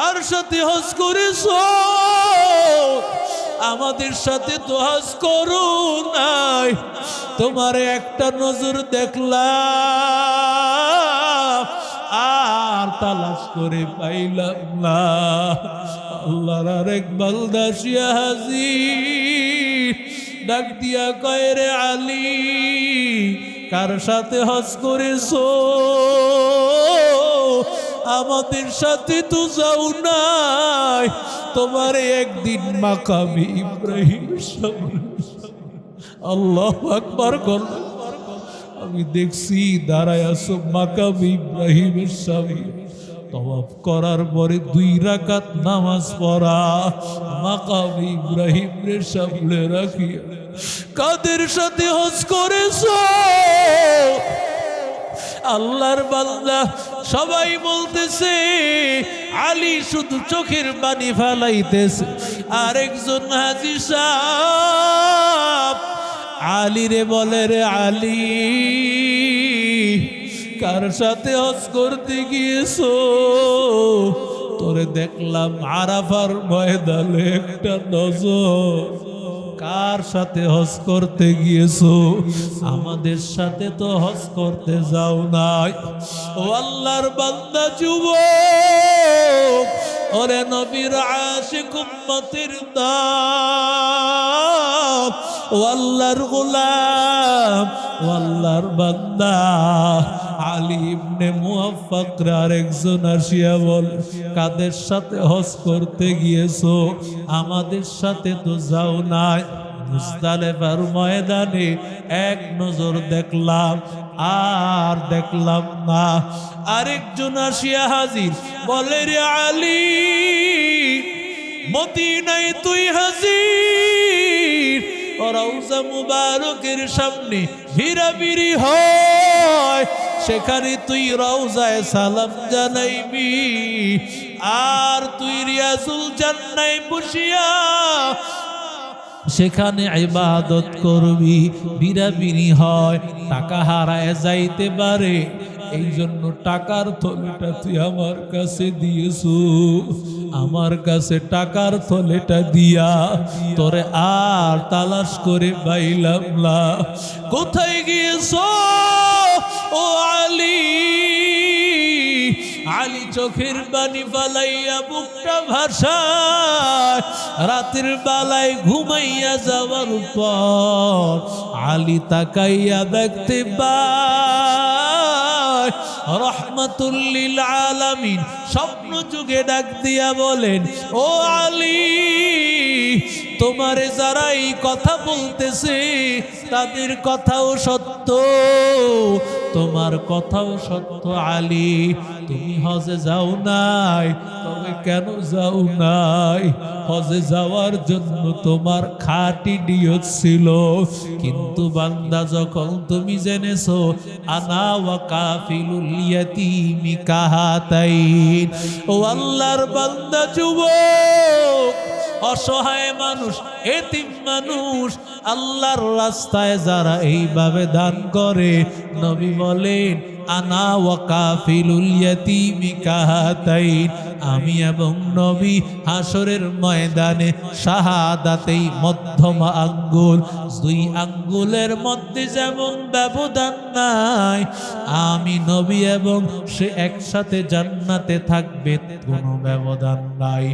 কার সাথে হজ করেছ আমাদের সাথে তো হজ করো নাই। তোমার একটা নজর দেখলাম, আর তালাশ করে পাইলাম না। আল্লাহর আরেক বালদাসিয়া হাজির। ডাক দিয়া কয়, রে আলী, কার সাথে হজ করেছ? আমাদের সাথে তো যাও নাই। তোমার একদিন মাকামি ইব্রাহিম আল্লাহ আকবার কর। আমি দেখছি দাঁড়ায় আসো মাকামি ইব্রাহিমের স্বামী তওয়াফ করার পরে দুই রাকাত নামাজ পড়া। মাকাম ইব্রাহিমের সামনে রাখি কাদের সাথে হজ করেছ? আল্লাহর বান্দা। সবাই বলতেছে, আলী শুধু চোখের বাণী ফালাইতেছে। আরেকজন হাজি সাহ আলী রে বলে, রে আলী, কার সাথে হজ করতে গিয়েছো? তোরে দেখলাম আরাফার ময়দানে একটা নজর। কার সাথে হজ করতে গিয়েছো? আমাদের সাথে তো হজ করতে যাও নাই। ও আল্লাহর বান্দা যুব ওরে নবীর আশিক উম্মতের দাম ও আল্লাহর গোলাম ও আল্লাহর বান্দা। আলী ইবনে মুআফফাক আরেকজন বল, কাদের সাথে হজ করতে গিয়েছো? আমাদের সাথে তো যাও নাই। মুস্তালেফার ময়দানে এক নজর দেখলাম, আর দেখলাম না। আরেকজন আসিয়া হাজির, বলে, রে আলী, মদিনায় তুই হাজির? রৌজা মুবারকের সামনে ভিড়াভিড়ি হয়, সেখানে তুই রৌজায় সালাম জানাইবি। আর তুই রিয়াজুল জান্নাই বসিয়া সেখানে ইবাদত করবি। বিরাবিরি হয়, টাকা হারায় যাইতে পারে। এই জন্য টাকার থলেটা তুই আমার কাছে দিয়েছু। আমার কাছে টাকার থলেটা দিয়া তোরে আর তালাশ করে পাইলাম না। কোথায় গিয়েছ ও আলী? আলী চোখের বাণী ফালাইয়া বুকটা ভাষায় রাতের বেলায় ঘুমাইয়া যাওয়ার পর আলী তাকাইয়া দেখতে পায়। রহমতুল্লিল আলামিন স্বপ্ন যুগে ডাক দিয়া বলেন ও আলী তোমারে যারা এই কথা বলতেছে, তাদের কথাও সত্য। তোমার কথাও সত্য, আলী। তুমি হজে যাও নাই, তবে কেন যাও নাই? হজে যাওয়ার জন্য তোমার খাটি নিয়ত ছিল। কিন্তু বান্দা, যখন তুমি জেনেছো, আনা ওয়া কাফিলুল ইয়াতিমি ও আল্লাহর বান্দা, যুবক! অসহায় মানুষ এতিম মানুষ আল্লাহর রাস্তায় যারা এইভাবে দান করে, নবী বলেন, আনা ওয়াকাফিলুল আমি এবং নবী হাসরের ময়দানে শাহাদাতেই মধ্যম আঙ্গুল। দুই আঙ্গুলের মধ্যে যেমন ব্যবধান নাই, আমি নবী এবং সে একসাথে জান্নাতে থাকবে, কোনো ব্যবধান নাই।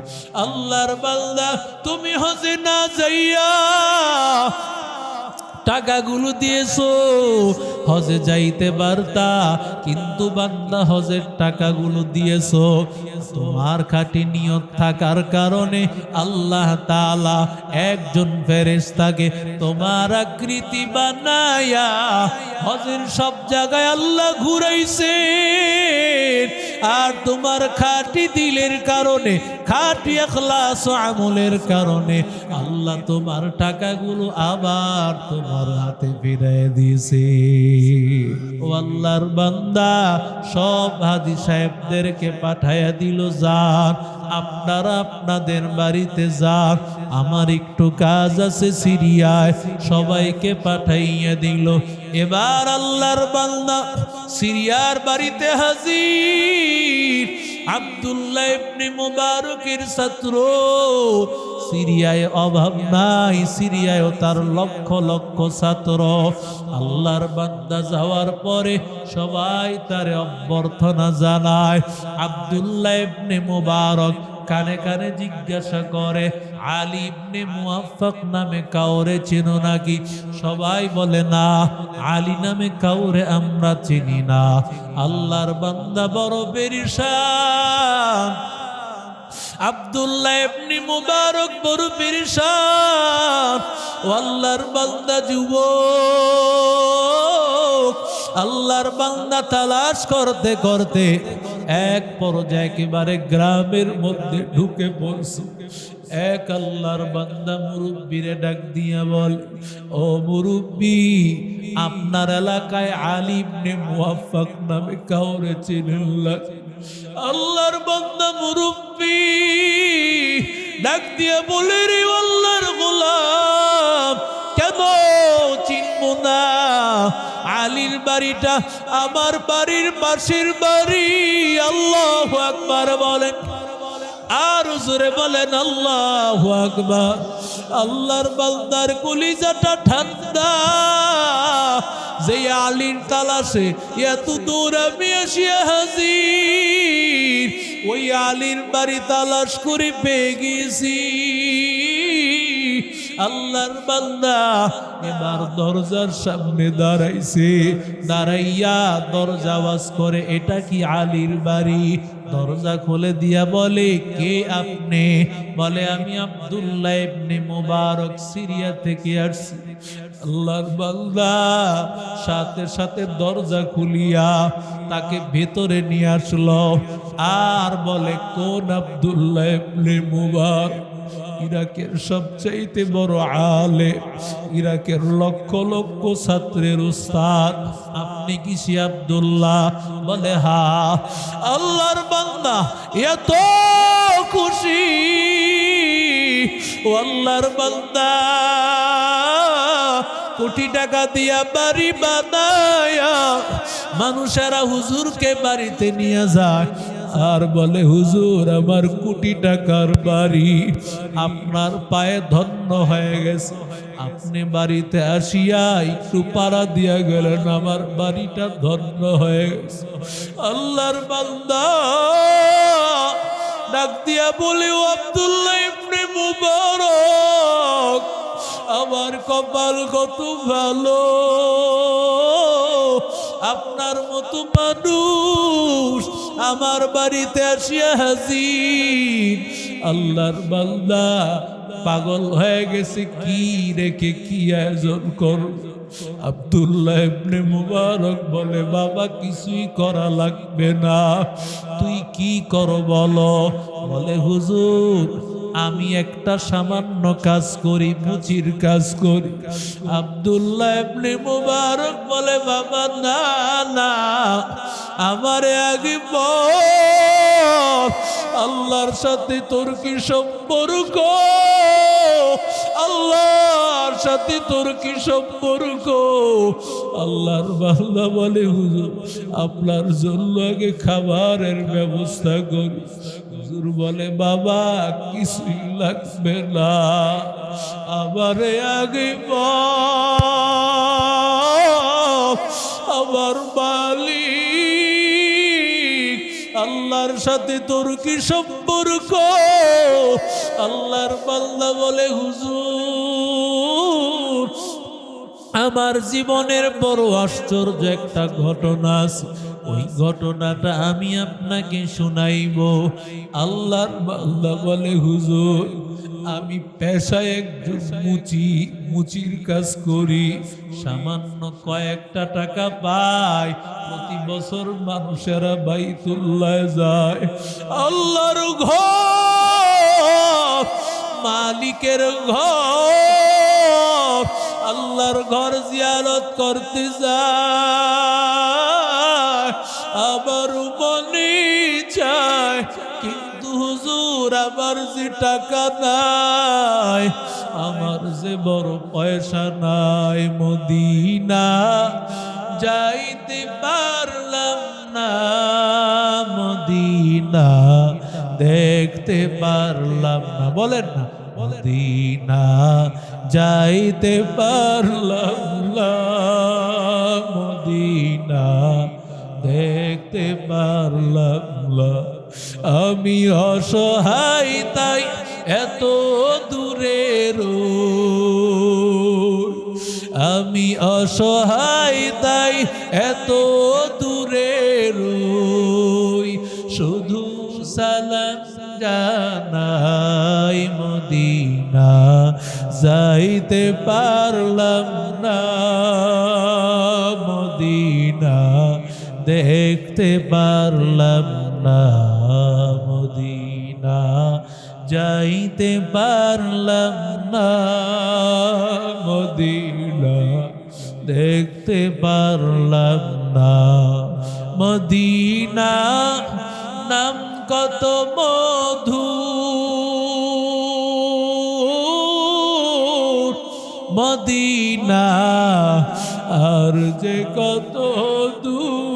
আল্লাহর বান্দা, তুমি হজে না যাইয়া টাকাগুলো দিয়েছ। হজে যাইতে পারতা কিন্তু বান্দা হজের টাকাগুলো দিয়েছ। তোমার খাটি নিয়ত থাকার কারণে আল্লাহ তাআলা একজন ফেরেশতাকে তোমার আকৃতি বানায়া হজের সব জায়গায় আল্লাহ ঘুরাইছে আর তোমার খাটি দিলের কারণে, খাটি এখলাস আমলের কারণে আল্লাহ তোমার টাকাগুলো আবার তোমার হাতে ফিরাই দিয়েছে। ও আল্লাহর বান্দা, সব হাদি সাহেবদেরকে পাঠাইয়া দিল, যান, আপনারা আপনাদের বাড়িতে যান, আমার একটু কাজ আছে সিরিয়ায়। সবাইকে পাঠাইয়া দিল। এবার আল্লাহর বান্দা সিরিয়ার বাড়িতে হাজির। আব্দুল্লাহ ইবনে মুবারকের ছাত্র। সিরিয়ায় অভাব নাই সিরিয়ায় তার লক্ষ লক্ষ ছাত্র। আল্লাহর বান্দা যাওয়ার পরে সবাই তার অভ্যর্থনা জানায়, আবদুল্লাহ ইবনে মুবারক কানে কানে জিজ্ঞাসা করে, আলী ইবনে নামে কাউরে চেনো নাকি? সবাই বলে, না, আলী নামে কাউরে আমরা চিনি না। আল্লাহর বান্দা বড় পেরিশান। আব্দুল্লাহ ইবনে মুবারক বড় পেরিশান। ও আল্লাহর বান্দা যুবক। আল্লাহর বান্দা তালাশ করতে করতে এক পর্যায়ে একেবারে গ্রামের মধ্যে ঢুকে পড়ছে এক আল্লাহর বান্দা মুরব্বীরে ডাক দিয়া বল, ও মুরব্বী, আপনার এলাকায় আলিবনে মুয়াফাক নামে কাউরে চিনেন আল্লাহর বান্দা মুরব্বী ডাক দিয়া বলে, রে আল্লাহর গোলাম আলীর বাড়িটা, আমার বাড়ির পাশের বাড়ি। আল্লাহ আকবার বলেন। আর জোরে বলেন, আল্লাহ আকবার। আল্লাহর বান্দার কলিজাটা ঠান্ডা। যে আলীর তালাশে এত দূর আমি আসিয়া হাজির, ওই আলীর বাড়ি তালাশ করে পেয়ে গেছি আল্লাহর বান্দা এবার দরজার সামনে দাঁড়াইছে, দাঁড়াইয়া দরজা আওয়াজ করে, এটা কি আলীর বাড়ি? দরজা খুলে দিয়া বলে, কে আপনি? বলে, আমি আব্দুল্লাহ ইবনে মুবারক, সিরিয়া থেকে আসছি। আল্লাহর বান্দা সাথে সাথে দরজা খুলিয়া তাকে ভেতরে নিয়ে আসলো। আর বলে, কোন আব্দুল্লাহ ইবনে মুবারক? ইরাকের সবচাইতে বড় আলে ইরাকের লক্ষ লক্ষ ছাত্রের উস্তাদ। আপনি কি সে আব্দুল্লাহ? বলে, হা, আল্লাহর বান্দা, এত খুশি। ও আল্লাহর বান্দা, কোটি টাকা দিয়া বাড়ি বানায়া মানুষেরা হুজুরকে বাড়িতে নিয়ে যায়। আর বলে, হুজুর, আমার কোটি টাকার বাড়ি আপনার পায়ে ধন্য হয়ে গেছে। আপনি বাড়িতে আসিয়া একটু পাড়া দিয়া গেলেন, আমার বাড়িটা ধন্য হয়ে গেছে। আল্লাহর বান্দা, ডাক দিয়া বলে আব্দুল্লাহ ইবনে মুবারক, আমার কপাল কত ভালো। আপনার মতো মানুষ আমার বাড়িতে আসিয়া হাজির। আল্লাহর বাল্লা পাগল হয়ে গেছে, কি রেখে কি আয়োজন কর আব্দুল্লাহ ইবনে মুবারক বলে, বাবা, কিছুই করা লাগবে না। তুই কি কর বলো? বলে, হুজুর আমি একটা সামান্য কাজ করি মুচির কাজ করি। আব্দুল্লাহ ইবনে মুবারক বলে, বাবা, না না, আমারে আগে আল্লাহর সাথে তোর কি সম্পর্ক? আল্লাহর সাথে তোর কি সম্পর্ক? আল্লাহর বান্দা বলে, হুজুর, আপনার জন্য আগে খাবারের ব্যবস্থা করি। হুজুর বলে, বাবা, কিছুই লাগবে না। আমারে আগে বল, আমার মালিক। আল্লাহর সাথে তোর কি সম্পর্ক? আল্লাহর পাল্লা বলে, হুজুর, আমার জীবনের বড় আশ্চর্য একটা ঘটনা আছে। ওই ঘটনাটা আমি আপনাকে শোনাইব। আল্লাহর বান্দা বলে, হুজুর, আমি পেশায় একজন মুচি, মুচির কাজ করি। সামান্য কয়েকটা টাকা পাই, প্রতি বছর মানুষেরা বাইতুল্লাহ যায়। আল্লাহর ঘর, মালিকের ঘর, আল্লাহর ঘর জিয়ারত করতে যায়। আবার মনে চায়, কিন্তু হুজুর আমার যে টাকা নাই, আমার যে বড় পয়সা নাই, মদিনা যাইতে পারলাম না, মদিনা দেখতে পারলাম না, বলেন না, মদিনা যাইতে পারলাম না, মদিনা দেখতে পারলাম না আমি অসহায়, তাই এত দূরে। আমি অসহায়, তাই এত দূরে রই শুধু সালাম জানাই মদিনা, যাইতে পারলাম দেখতে পারলাম না মদিনা, যাইতে পারলাম না মদিনা, দেখতে পারলাম না মদিনা, নাম কত মধু। মদিনা, আর যে কত দূর।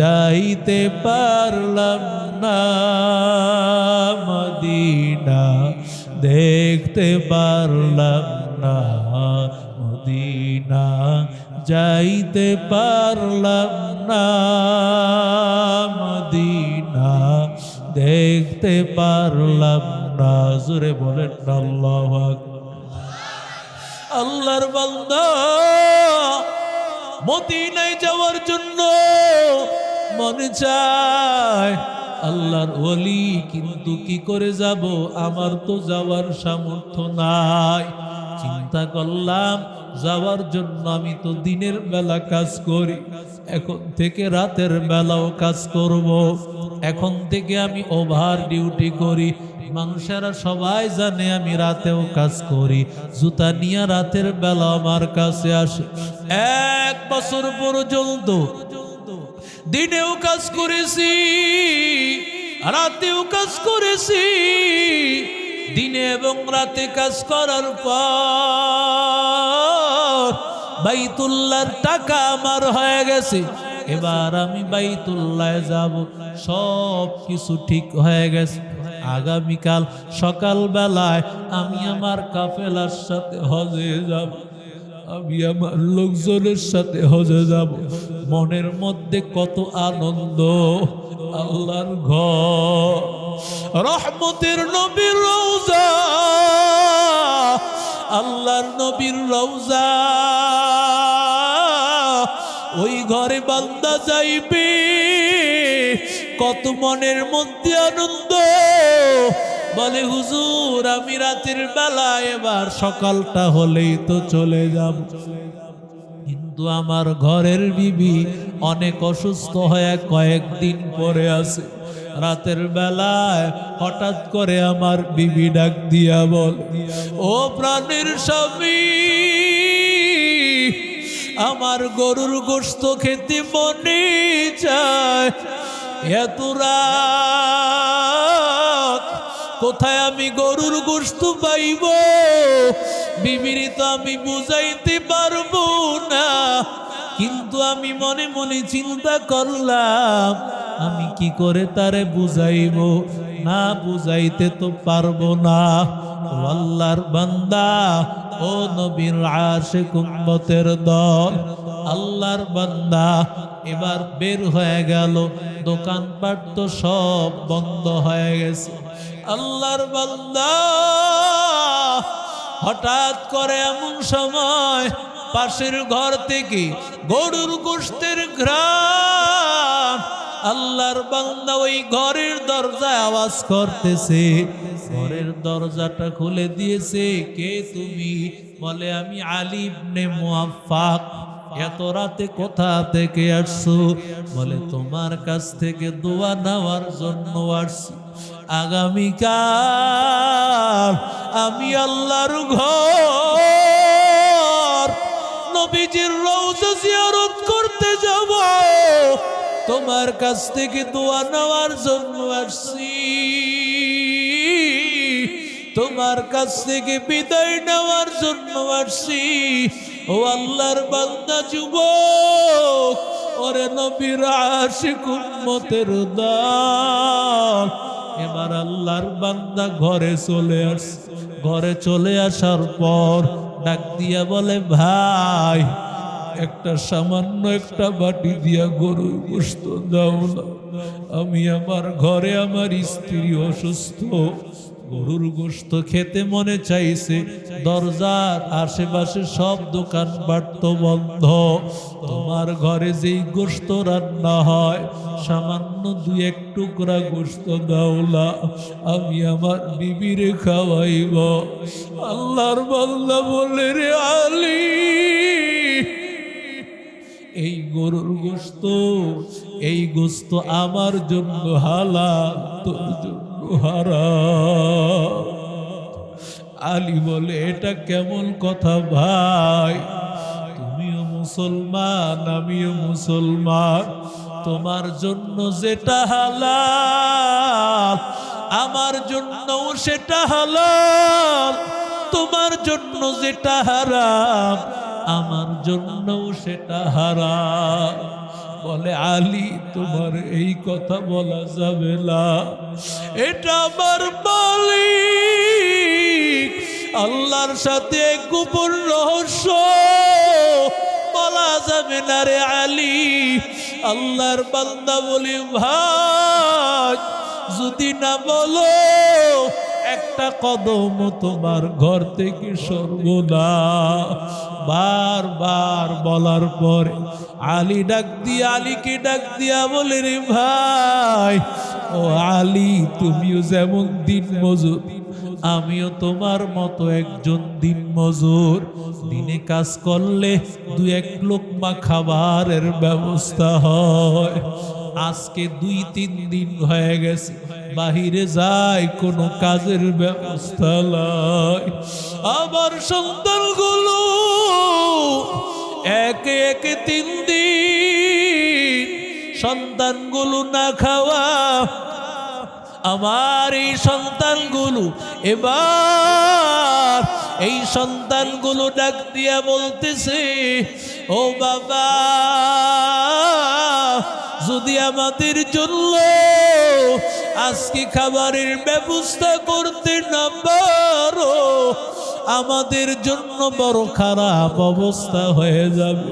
যাইতে পারলাম না মদিনা, দেখতে পারলাম না মদিনা, যাইতে পারলাম না মদিনা, দেখতে পারলাম না। জোরে বলেন, আল্লাহ আল্লাহর বান্দা, মদিনায় যাওয়ার জন্য মনে চায়, আল্লাহর ওলি কিন্তু কি করে যাব? আমার তো যাওয়ার সামর্থ্য নাই। চিন্তা করলাম, যাওয়ার জন্য আমি তো দিনের বেলা কাজ করি, এখন থেকে রাতের বেলাও কাজ করব। এখন থেকে আমি ওভার ডিউটি করি। মানুষেরা সবাই জানে আমি রাতেও কাজ করি। জুতা নিয়ে রাতের বেলা আমার কাছে আসে। এক বছর পর্যন্ত দিনেও কাজ করেছি, রাতেও কাজ করেছি, দিনে এবং রাতে কাজ করার পর বাইতুল্লার টাকা আমার হয়ে গেছে। এবার আমি বাইতুল্লায় যাব, সব কিছু ঠিক হয়ে গেছে। আগামীকাল সকালবেলায় আমি আমার কাফেলার সাথে হজে যাব। আমি আমার লোকজনের সাথে হজে যাব। মনের মধ্যে কত আনন্দ। আল্লাহর ঘর। রহমতের নবীর রৌজা আল্লাহর নবীর রৌজা ওই ঘরে বান্দা যাইবে। কত মনের মধ্যে আনন্দ। বলে, হুজুর, আমি রাতের বেলা এবার সকালটা হলেই তো চলে যাব। কিন্তু আমার ঘরের বিবি অনেক অসুস্থ হয়ে কয়েকদিন পরে আছে। রাতের বেলায় হঠাৎ করে আমার বিবি ডাক দিয়া বল, ও প্রাণের স্বামী, আমার গরুর গোস্ত খেতে মনে চায়। এত রাত কোথায় আমি গরুর গোস্ত পাইব? বিবিরি তো আমি বুঝাইতে পারব না। কিন্তু আমি মনে মনে চিন্তা করলাম, আমি কি করে তারে বুঝাইব? না বুঝাইতে তো পারব না। আল্লাহর বান্দা, ও নবীর আশিক উম্মতের দল, আল্লাহর বান্দা, এবার বের হয়ে গেল। দোকানপাট তো সব বন্ধ হয়ে গেছে। আল্লাহর বান্দা, হঠাৎ করে এমন সময় পাশের ঘর থেকে গরুর গোষ্ঠের ঘ্রাণ আল্লাহর বান্দা ওই ঘরের দরজায় আওয়াজ করতেছে। ঘরের দরজাটা খুলে দিয়েছে, কে তুমি? বলে, আমি আলিব নে মুআফাক এত রাতে কোথা থেকে আসছো? বলে, তোমার কাছ থেকে দোয়া নেওয়ার জন্য আসছি। আগামীকাল আমি আল্লাহর ঘর। নবীজির রওজা জিয়ারত করতে যাব। তোমার কাছ থেকে দোয়া নেওয়ার জন্য আসছি। তোমার কাছ থেকে বিদায় নেওয়ার জন্য আসছি। ও আল্লাহর বান্দা যুবক, ওরে নবীর আশিক উম্মতের দল। এবার আল্লাহর বান্দা ঘরে চলে আস। ঘরে চলে আসার পর ডাক দিয়া বলে, ভাই, একটা সামান্য একটা বাটি দিয়া গরু বসত দাও না। আমি আমার ঘরে আমার স্ত্রী অসুস্থ। গরুর গোস্ত খেতে মনে চাইছে। দরজার আশেপাশে সব দোকান বাড়ত বন্ধ। তোমার ঘরে যেই গোস্ত রান্না হয়, সামান্য দু এক টুকরা গোস্ত দাওলা আমি আমার বিবিরে খাওয়াইব। আল্লাহর বল্লা বলে, রে আলী, এই গরুর গোস্ত এই গোস্ত আমার জন্য হালা তোর জন্য হারা আলী বলে, এটা কেমন কথা ভাই? তুমিও মুসলমান, আমিও মুসলমান। তোমার জন্য যেটা হালাল, আমার জন্যও সেটা হালাল। তোমার জন্য যেটা হারাম, আমার জন্যও সেটা হারাম। বলে, আলী, তোমার এই কথা বলা যাবে না। এটা আমার মালিক। আল্লাহর সাথে গোপন রহস্য বলা যাবে না রে আলী। আল্লাহর বান্দা বলি, ভাই, যদি না বলো একটা কদম তোমার ঘর থেকে সর্বদা বার বার বলার পরে আলী ডাক দিয়ে, আলীকে ডাক দিয়া বলে, রে ভাই, ও আলী, তুমিও যেমন দিন মজুর, আমিও তোমার মতো একজন দিন মজুর। দিনে কাজ করলে দু এক লোকমা খাবারের ব্যবস্থা হয়। আজকে দুই, তিন দিন হয়ে গেছে। বাহিরে যায় কোনো কাজের ব্যবস্থা নয় আবার সন্তানগুলো একে একে তিন দিন সন্তানগুলো না খাওয়া। আমার এই সন্তানগুলো এবার এই সন্তানগুলো ডাক দিয়া বলতেছে, ও বাবা যদি আমাদের জন্য আজকে খাবারের ব্যবস্থা করতে না পারো, আমাদের জন্য বড় খারাপ অবস্থা হয়ে যাবে।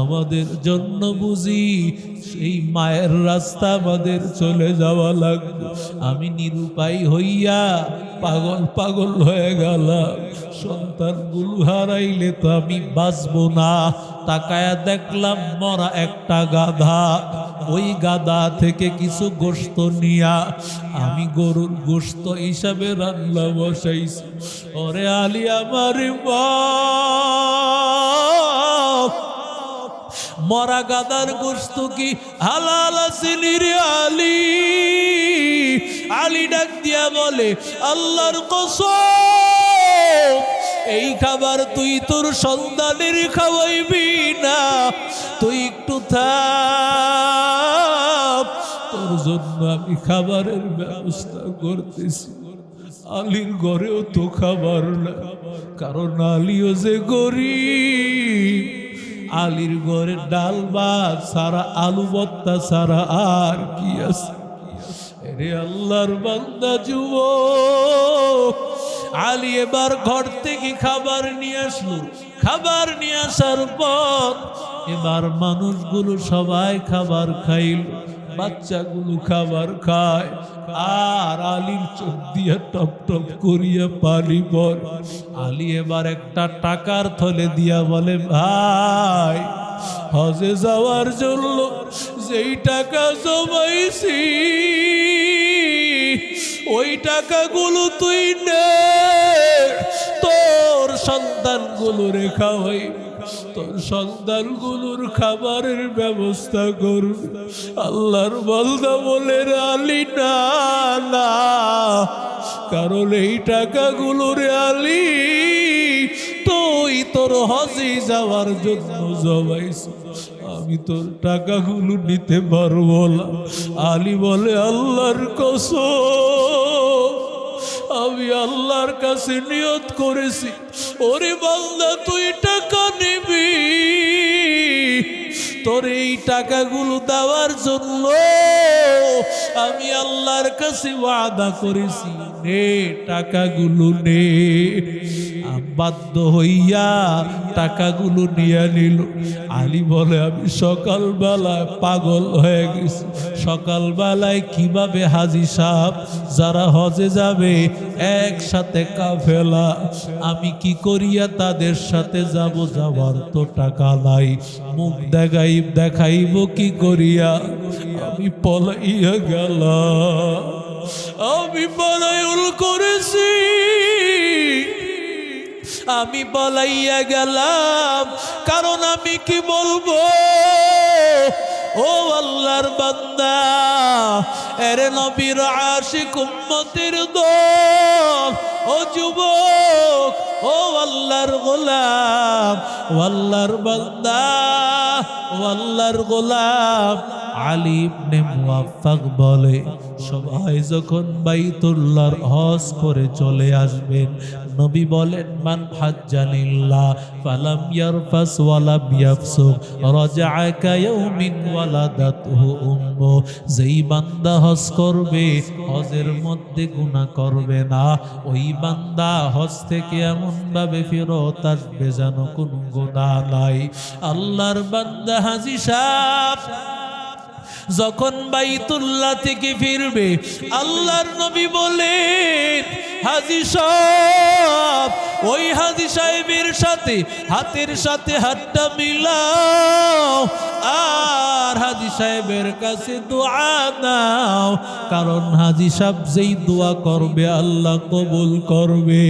আমাদের জন্য বুঝি সেই মায়ের রাস্তা আমাদের চলে যাওয়া লাগবে। আমি নিরুপায় হইয়া পাগল পাগল হয়ে গেলাম। সন্তানগুলো হারাইলে তো আমি বাঁচবো না। তাকায়া দেখলাম মরা একটা গাধা। ওই গাধা থেকে কিছু গোস্ত নিয়া আমি গরুর গোস্ত হিসাবে রান্না বসাইছি। ওরে আলী আমার মরা গাদার গোস্ত কি হালাল আসেনি রে আলী? আলী ডাক দিয়া বলে, আল্লাহর কসম এই খাবার তুই তোর সন্তানের খাওয়াইবি না। তুই একটু থাক তোর জন্য আমি খাবারের ব্যবস্থা করতেছি। আলীর ঘরেও তো খাবার না। কারণ আলীও যে গরিব। আলীর ঘরে ডাল, ভাত সারা আলু ভত্তা সারা আর কি আছে? রে আল্লাহর বান্দা যুবক আলী এবার ঘর থেকে খাবার নিয়ে আসলো। খাবার নিয়ে আসার পর এবার মানুষগুলো সবাই খাবার খাইল। বাচ্চাগুলো খাবার খায়। আর আলীর চোখ দিয়ে টপ টপ করিয়া পানি পর আলী এবার একটা টাকার থলে দিয়া বলে, ভাই, হজে যাওয়ার জন্য যেই টাকা জমাইছি, ওই টাকাগুলো তুই নে। তোর সন্তানগুলো রেখা হই। তোর সন্তানগুলোর খাবারের ব্যবস্থা করবি আল্লাহর বলদা বলে আলি না কারণ এই টাকাগুলো রে আলী, তুই তোর হজে যাওয়ার জন্য জবাইছ আমি তোর টাকাগুলো নিতে পারব না। আলী বলে, আল্লাহর কসম, আমি আল্লাহর কাছে নিয়ত করেছি। ওরে বাংলা তুই টাকা নিবি? তোর এই টাকাগুলো দেওয়ার জন্য আমি আল্লাহর কাছে ওয়াদা করেছি, নে টাকাগুলো নে। বাধ্য হইয়া টাকাগুলো নিয়ে নিল। আলী বলে, আমি সকালবেলায় পাগল হয়ে গেছি। সকালবেলায় কীভাবে হাজি সাহেব যারা হজে যাবে, একসাথে কাফেলা, আমি কি করিয়া তাদের সাথে যাব? যাওয়ার তো টাকা নাই। মুখ দেখাই দেখাইব কি করিয়া? আমি পলাইয়া গেল আমি পলায়ন করেছি। আমি পলাইয়া গেলাম, কারণ আমি কি বলব? ও আল্লাহর বান্দা, এরে নবীর আশিক উম্মতের দল, ও যুবক ও আল্লাহর গোলাম আল্লাহর বান্দা আল্লাহর গোলাম। আলী ইবনে মুয়াফফাক বলে, সবাই যখন বাইতুল্লাহর হজ করে চলে আসবেন, নবী বলেন, মান হাজ্জানিল্লাহ ফালাম ইয়ারফাস ওয়ালাম ইয়াফসুক রাজাআ কায়াউমিন ওয়ালাদাতহু উম্মু। যেই বান্দা হজ করবে, হজের মধ্যে গুনাহ করবে না। ওই বান্দা হজ থেকে এমন ভাবে ফেরত আসবে যেন কোনো গোনা নাই। আল্লাহর বান্দা হাজি সাহেব। যখন বাইতুল্লাহ থেকে ফিরবে, আল্লাহর নবী বলেন, হাজি সাহেব, ওই হাজি সাহেবের সাথে, হাতের সাথে হাতটা মিলাও, আর হাজি সাহেবের কাছে দোয়া নাও, কারণ হাজি সাহেব যেই দোয়া করবে, আল্লাহ কবুল করবে।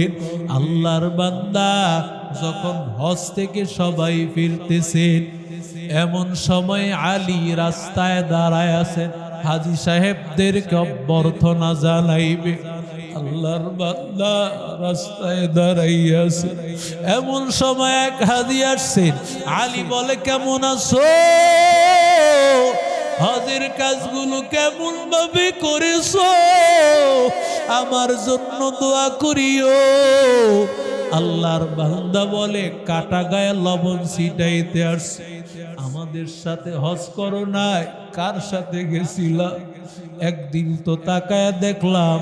আল্লাহর বান্দা যখন হজ থেকে সবাই ফিরতেছেন এমন সময় আলী রাস্তায় দাঁড়ায় আছেন হাজি সাহেবদেরকে অভ্যর্থনা জানাইবে। আল্লাহর বান্দা রাস্তায় দাঁড়াইয়াছে এমন সময় এক হাজি আসছেন আলী বলে, কেমন আছো? হজের কাজগুলো কেমন ভাবে করেছ? আমার জন্য দোয়া করিও। আল্লাহর বান্দা বলে, কাটা গায়ে লবণ ছিটাইতে আসছে। আমাদের সাথে হজ করো নাই। কার সাথে গেছিলা? একদিন তো তাকায় দেখলাম,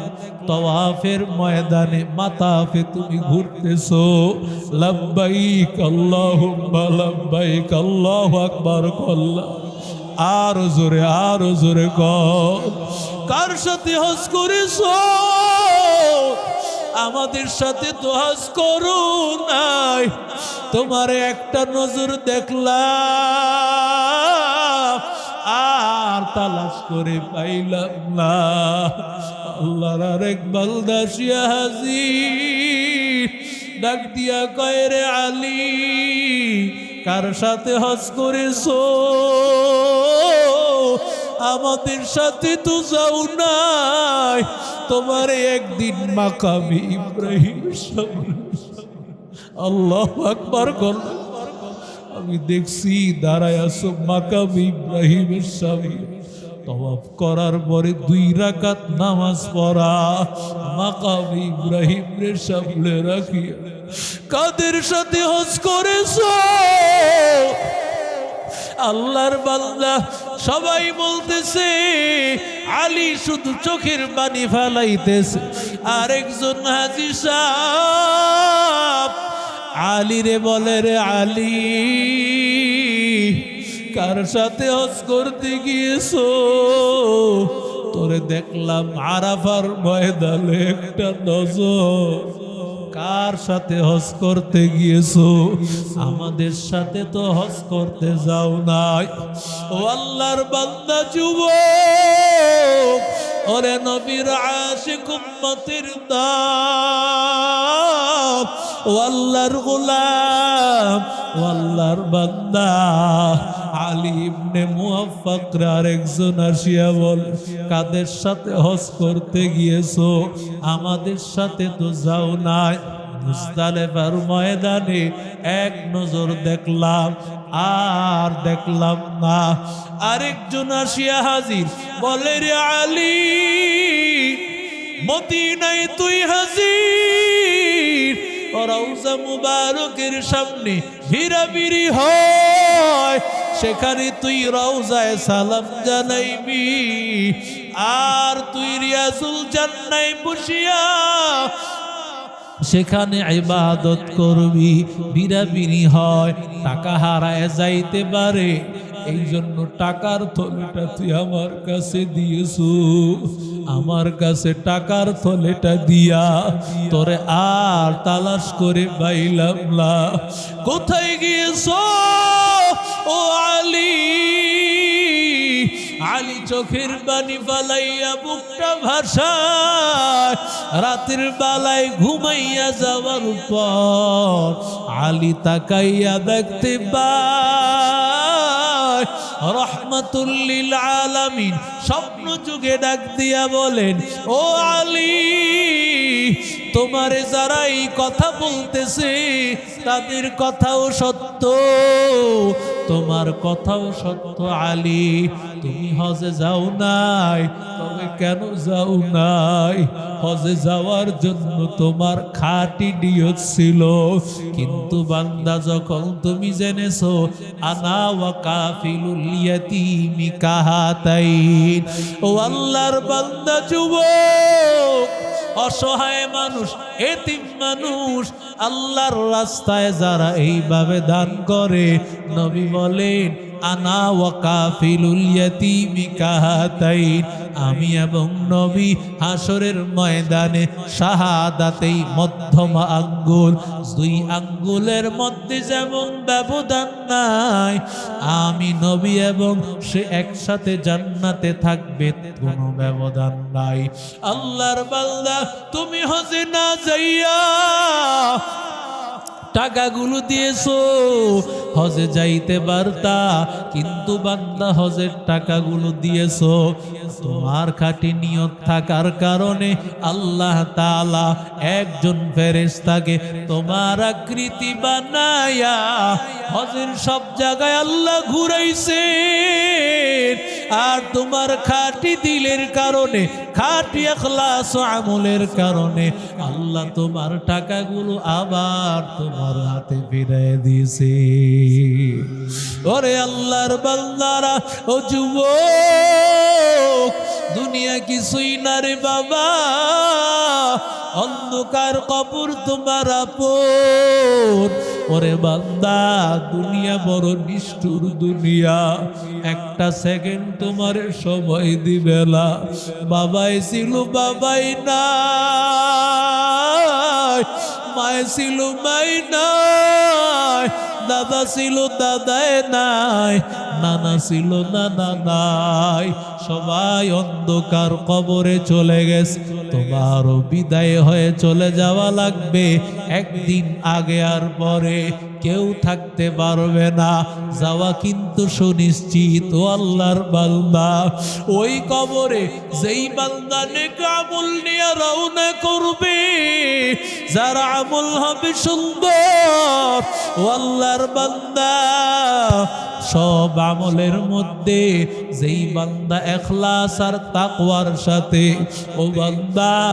তওয়াফের ময়দানে মাতাফে তুমি ঘুরতেছো। লাব্বাইক আল্লাহুম্মা, লাব্বাইক আল্লাহু আকবার, কল্লা। আর জোরে আর জোরে কর সাথে হজ করেছ? আমাদের সাথে তো হাজ করো নাই। তোমার একটা নজর দেখলাম। তালাশ করে পাইলাম না। আল্লাহর আরেক বালদাসিয়া হাজির। ডাক দিয়া কয়, রে আলী, কার সাথে হজ করেছ? আমাদের সাথে তো যাও নাই। তোমার একদিন মাকামি ইব্রাহিম আল্লাহ আকবার কর। আমি দেখছি দাঁড়ায় আসো মাকামি ইব্রাহিমের সামনে তওয়াফ করার পরে দুই রাকাত নামাজ পড়া, মাকাম ইব্রাহিমের সামনে রাখিয়া কাদের সাথে হজ করেছ? আল্লাহর বান্দা সবাই বলতেছে, আলী শুধু চোখের পানি ফেলাইতেছে। আরেকজন হাজি সাহ আলী রে বলে রে আলী। কার সাথে হজ করতে গিয়েছো? তোরে দেখলাম আরাফার ময়দানে একটা নজর। কার সাথে হজ করতে গিয়েছো? আমাদের সাথে তো হজ করতে যাও নাই। ও আল্লাহর বান্দা, যুবক, ওরে নবীর আশিক উম্মতের দাম। ও আল্লাহর গোলাম, ও আল্লাহর বান্দা। আলী ইবনে আরেকজন আসিয়া বল, কাদের সাথে হজ করতে গিয়েছো? আমাদের সাথে তো যাও নাই। মুস্তালেফার ময়দানে এক নজর দেখলাম, আর দেখলাম না। আরেকজন আসিয়া হাজির, বলে রে আলী, মদিনায় তুই হাজির। রৌজা মুবারকের সামনে ভিড়াভিড়ি হয়। সেখানে তুই রৌজায় সালাম জানাইবি, আর তুই রিয়াজুল জান্নাই বসিয়া সেখানে ইবাদত করবি বিরাবিরি হয়, টাকা হারায় যাইতে পারে। এই জন্য টাকার থলেটা তুই আমার কাছে দিয়েছু, আমার কাছে টাকার থলেটা দিয়া। তোরে আর তালাশ করে পাইলাম না। কোথায় গিয়েছ? ও আলী আলী চোখের বাণী পালাইয়া বুকটা ভাষায় রাতের বেলায় ঘুমাইয়া যাওয়ার পর আলী তাকাইয়া দেখতে পায়, রহমতুল্লিল আলামিন স্বপ্ন যুগে ডাক দিয়া বলেন, ও আলী তোমারে যারা এই কথা বলতেছে, তাদের কথাও সত্য। তোমার কথাও সত্য, আলী। তুমি হজে যাও নাই, তবে কেন যাও নাই? হজে যাওয়ার জন্য তোমার খাটি নিয়ত ছিল। কিন্তু বান্দা, যখন তুমি জেনেছো, আনা ওয়া কাফিলুল ও আল্লাহর বান্দা, যুবক! অসহায় মানুষ এতিম মানুষ আল্লাহর রাস্তায় যারা এইভাবে দান করে নবী বলেন আনা ওয়াকাফিলুল ইয়াতীমি কাহাতাইন। আমি এবং নবী হাসরের ময়দানে শাহাদাতেই মধ্যম আঙ্গুল। দুই আঙ্গুলের মধ্যে যেমন ব্যবধান নাই, আমি নবী এবং সে একসাথে জান্নাতে থাকবে, কোনো ব্যবধান নাই। আল্লাহর বান্দা, তুমি হজে না যাইয়া টাকাগুলো দিয়েছ। হজে যাইতে পারতা কিন্তু বান্দা হজের টাকাগুলো দিয়েছ। তোমার খাটি নিয়ত থাকার কারণে আল্লাহ তালা একজন ফেরেশতাকে তোমার আকৃতি বানায়া হজের সব জায়গায় আল্লাহ ঘুরাইছে আর তোমার খাটি দিলের কারণে, খাটি এখলাস আমলের কারণে আল্লাহ তোমার টাকাগুলো আবার তোমার হাতে ফিরে দিয়েছে। ওরে আল্লাহর বান্দারা, ও যুবক! দুনিয়া কিছুই না রে বাবা। অন্ধকার কবর তোমার আপন। ওরে বান্দা, দুনিয়া বড় নিষ্ঠুর দুনিয়া। একটা সেকেন্ড তোমার সময় দিবে না। বাবাই ছিল, বাবাই নাই। মায় ছিল মাই নাই। দাদা ছিল দাদায় নাই, নানা ছিল, নানা নাই। সবাই অন্ধকার কবরে চলে গেছে। তোমারও বিদায় হয়ে চলে যাওয়া লাগবে। একদিন আগে আর পরে কেউ থাকতে পারবে না। যাওয়া কিন্তু সুনিশ্চিত ও আল্লাহর বান্দা। ওই কবরে যেই বান্দা নেক আমল নিয়ে রওনা করবে, যার আমল হবে সুন্দর। ও আল্লাহর বান্দা। সব আমলের মধ্যে যেই বান্দা এখলাস আর তাকওয়ার সাথে ও বান্দা।